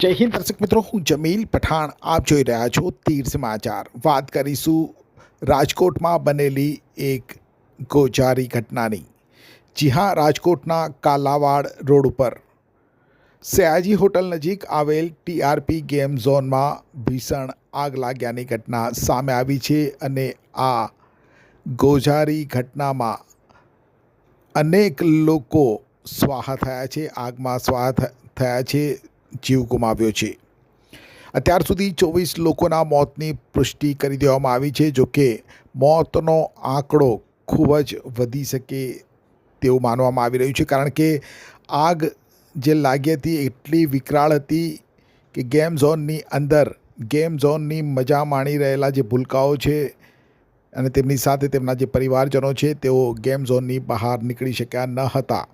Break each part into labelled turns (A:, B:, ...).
A: જય હિન્દ, દર્શક મિત્રો. હું જમીલ પઠાણ. આપ જોઈ રહ્યા છો તીર સમાચાર. વાત કરીશું રાજકોટમાં બનેલી એક ગોજારી ઘટનાની. જી હા, રાજકોટના કાલાવાડ રોડ ઉપર. સયાજી હોટલ નજીક આવેલ ટીઆરપી ગેમ ઝોનમાં ભીષણ આગ લાગ્યાની ઘટના સામે આવી છે અને આ ગોજારી ઘટનામાં અનેક લોકો સ્વાહા થયા છે, આગમાં સ્વાહા થયા છે. જીવ ગુમાવ્યો છે. અત્યાર સુધી ચોવીસ લોકોના મોતની પુષ્ટિ કરી દેવામાં આવી છે. જોકે મોતનો આંકડો ખૂબ જ વધી શકે તેવું માનવામાં આવી રહ્યું છે. કારણ કે આગ જે લાગી હતી એટલી વિકરાળ હતી કે ગેમ ઝોનની અંદર, ગેમ ઝોનની મજા માણી રહેલા જે ભૂલકાઓ છે અને તેમની સાથે તેમના જે પરિવારજનો છે, તેઓ ગેમ ઝોનની બહાર નીકળી શક્યા ન હતા.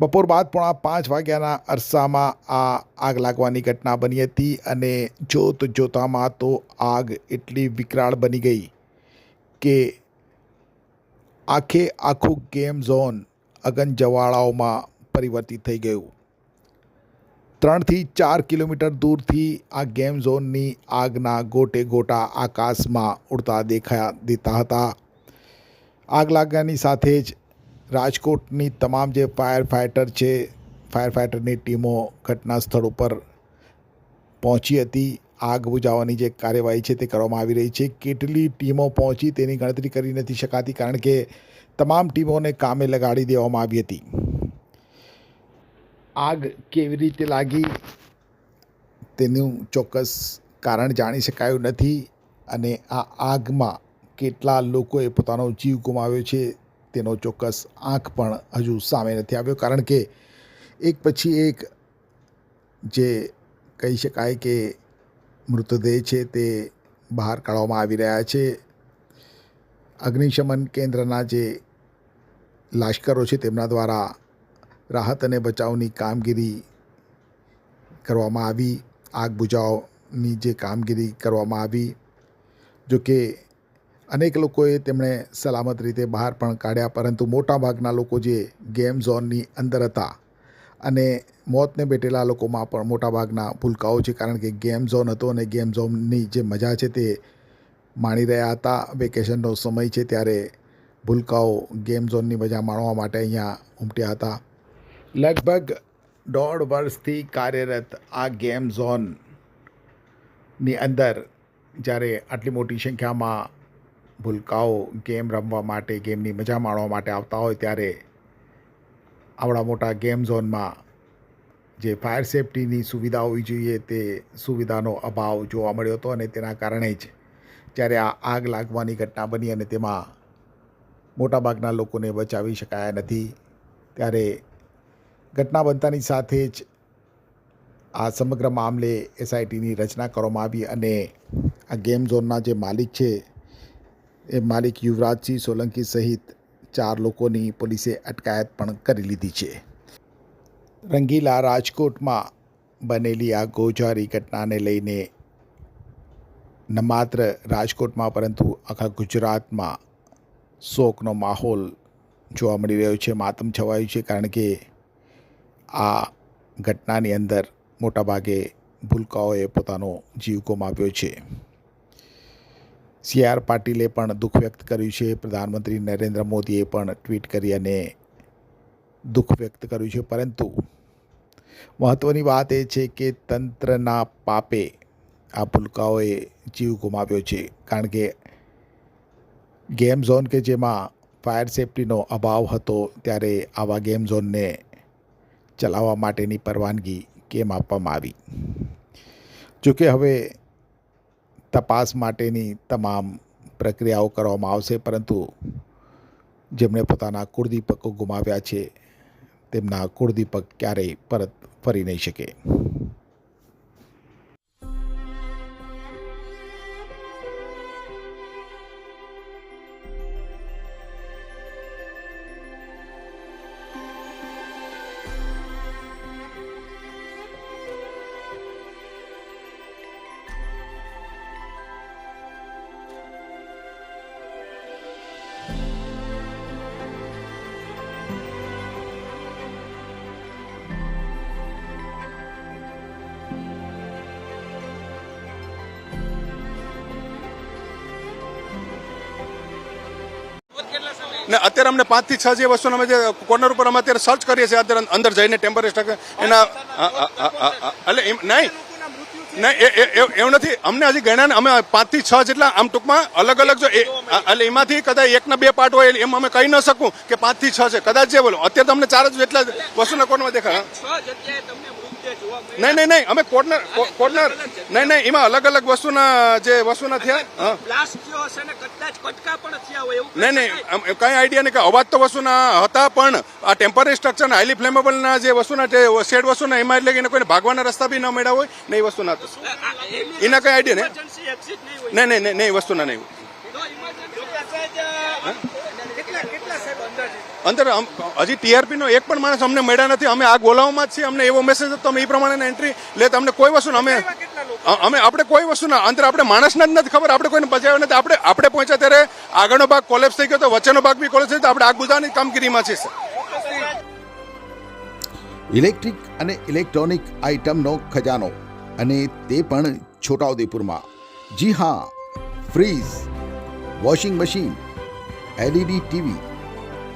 A: બપોર બાદ પોણા પાંચ વાગ્યાના અરસામાં આ આગ લાગવાની ઘટના બની હતી અને જોત જોતામાં તો આગ એટલી વિકરાળ બની ગઈ કે આખે આખું ગેમ ઝોન અગનજવાળાઓમાં પરિવર્તિત થઈ ગયું. ત્રણથી ચાર કિલોમીટર દૂરથી આ ગેમ ઝોનની આગના ગોટે ગોટા આકાશમાં ઉડતા દેખાયા દેતા હતા. આગ લાગવાની સાથે જ રાજકોટની તમામ જે ફાયર ફાઇટર છે ફાયર ફાઇટરની ટીમો ઘટના સ્થળ ઉપર પહોંચી હતી. આગ બુજાવવાની જે કાર્યવાહી છે તે કરવામાં આવી રહી છે. કેટલી ટીમો પહોંચી તેની ગણતરી કરી નથી શકાતી કારણ કે તમામ ટીમોને કામે લગાડી દેવામાં આવી હતી. આગ કેવી રીતે લાગી તેનું ચોક્કસ કારણ જાણી શકાયું નથી અને આ આગમાં કેટલા લોકોએ પોતાનો જીવ ગુમાવ્યો છે તેનો ચોક્કસ આંક પણ હજુ સામે નથી આવ્યો, કારણ કે એક પછી એક જે કહી શકાય કે મૃતદેહ છે તે બહાર કાઢવામાં આવી રહ્યા છે. અગ્નિશમન કેન્દ્રના જે લાશ્કરો છે તેમના દ્વારા રાહત અને બચાવની કામગીરી કરવામાં આવી. આગ બુઝાવની જે કામગીરી કરવામાં આવી. જો કે અનેક લોકોએ તેમણે સલામત રીતે બહાર પણ કાઢ્યા, પરંતુ મોટાભાગના લોકો જે ગેમ ઝોનની અંદર હતા અને મોતને બેઠેલા લોકોમાં પણ મોટાભાગના ભૂલકાઓ છે, કારણ કે ગેમ ઝોન હતો અને ગેમ ઝોનની જે મજા છે તે માણી રહ્યા હતા. વેકેશનનો સમય છે ત્યારે ભૂલકાઓ ગેમ ઝોનની મજા માણવા માટે અહીંયા ઉમટ્યા હતા. લગભગ દોઢ વર્ષથી કાર્યરત આ ગેમ ઝોનની અંદર જ્યારે આટલી મોટી સંખ્યામાં ભૂલકાઓ ગેમ રમવા માટે, ગેમની મજા માણવા માટે આવતા હોય ત્યારે આવડા મોટા ગેમ ઝોનમાં જે ફાયર સેફટીની સુવિધા હોવી જોઈએ તે સુવિધાનો અભાવ જોવા મળ્યો હતો અને તેના કારણે જ જ્યારે આ આગ લાગવાની ઘટના બની અને તેમાં મોટાભાગના લોકોને બચાવી શકાયા નથી, ત્યારે ઘટના બનતાની સાથે જ આ સમગ્ર મામલે એસઆઈટીની રચના કરવામાં આવી અને આ ગેમ ઝોનના જે માલિક છે એ માલિક યુવરાજસિંહ સોલંકી સહિત ચાર લોકોની પોલીસે અટકાયત પણ કરી લીધી છે. રંગીલા રાજકોટમાં બનેલી આ ગોજારી ઘટનાને લઈને ન માત્ર રાજકોટમાં પરંતુ આખા ગુજરાતમાં શોકનો માહોલ જોવા મળી રહ્યો છે, માતમ છવાયું છે, કારણ કે આ ઘટનાની અંદર મોટાભાગે ભૂલકાઓએ પોતાનો જીવ ગુમાવ્યો છે. સી આર પાટીલે પણ દુઃખ વ્યક્ત કર્યું છે. પ્રધાનમંત્રી નરેન્દ્ર મોદીએ પણ ટ્વીટ કરી અને દુઃખ વ્યક્ત કર્યું છે. પરંતુ મહત્ત્વની વાત એ છે કે તંત્રના પાપે આ ભૂલકાઓએ જીવ ગુમાવ્યો છે. કારણ કે ગેમ ઝોન કે જેમાં ફાયર સેફટીનો અભાવ હતો ત્યારે આવા ગેમ ઝોનને ચલાવવા માટેની પરવાનગી કેમ આપવામાં આવી? જોકે હવે તપાસ માટેની તમામ પ્રક્રિયાઓ કરવામાં આવશે, પરંતુ જેમણે પોતાના કુળદીપકો ગુમાવ્યા છે, તેમના કુળદીપક ક્યારેય પરત ફરી નહીં શકે.
B: ને અત્યારે અમને પાંચથી છ જે વસ્તુ અમે જે કોર્નર ઉપર અમે અત્યારે સર્ચ કરીએ છીએ અત્યારે અંદર જઈને ટેમ્પરેચર એના એટલે એમ નહીં. નહીં એવું નથી. અમને હજી ગણ્યા ને અમે પાંચથી છ જેટલા આમ ટૂંકમાં અલગ અલગ જો એટલે એમાંથી કદાચ એકના બે પાર્ટ હોય એમ અમે કહી ન શકું કે પાંચથી છ છે. કદાચ જે બોલો. અત્યારે તમને ચાર જ જેટલા વસ્તુના કોર્નરમાં દેખાય. નહીં નહીં નહીં અમે કોર્નર કોર્નર. નહીં નહીં એમાં અલગ અલગ વસ્તુના જે વસ્તુના થયા નહીં નહીં કઈ? આઈડિયા નહીં કે અવાજ તો વસ્તુના હતા પણ આ ટેમ્પરરી સ્ટ્રક્ચર હાઈલી ફ્લેમેબલના જે વસ્તુના જે શેડ વસ્તુના એમાં એટલે એને કોઈને ભાગવાના રસ્તા બી ન મળ્યા હોય ને એ વસ્તુના હતા. એના કઈ આઈડિયા નહીં.
C: નહીં
B: નહીં નહીં વસ્તુના નહીં
C: તો emergency- કેટલા કેટલા સાહેબ અંદાજે
B: અંદર હજી ટીઆરપીનો એક પણ માણસ અમને મળ્યા નથી. અમે આ ગોલાઓમાં જ છીએ. અમને એવો મેસેજ હતો અમે એ પ્રમાણે એન્ટ્રી લે તમને કોઈ વસ્તુ અમે અમે આપણે કોઈ વસ્તુ ના અંદર આપણે માણસને જ નથી ખબર. આપણે કોઈને બચાવ્યો નથી. આપણે આપણે પહોંચ્યા ત્યારે આગળનો ભાગ કોલેપ્સ થઈ ગયો તો વચ્ચેનો ભાગ બી કોલેપ્સ થઈ તો આપણે આગ બુઝાવવાની કામગીરીમાં છીએ સર
A: ઇલેક્ટ્રિક અને ઇલેક્ટ્રોનિક આઇટમનો ખજાનો અને તે પણ છોટાઉદેપુરમાં. જી હા fridge washing machine LED TV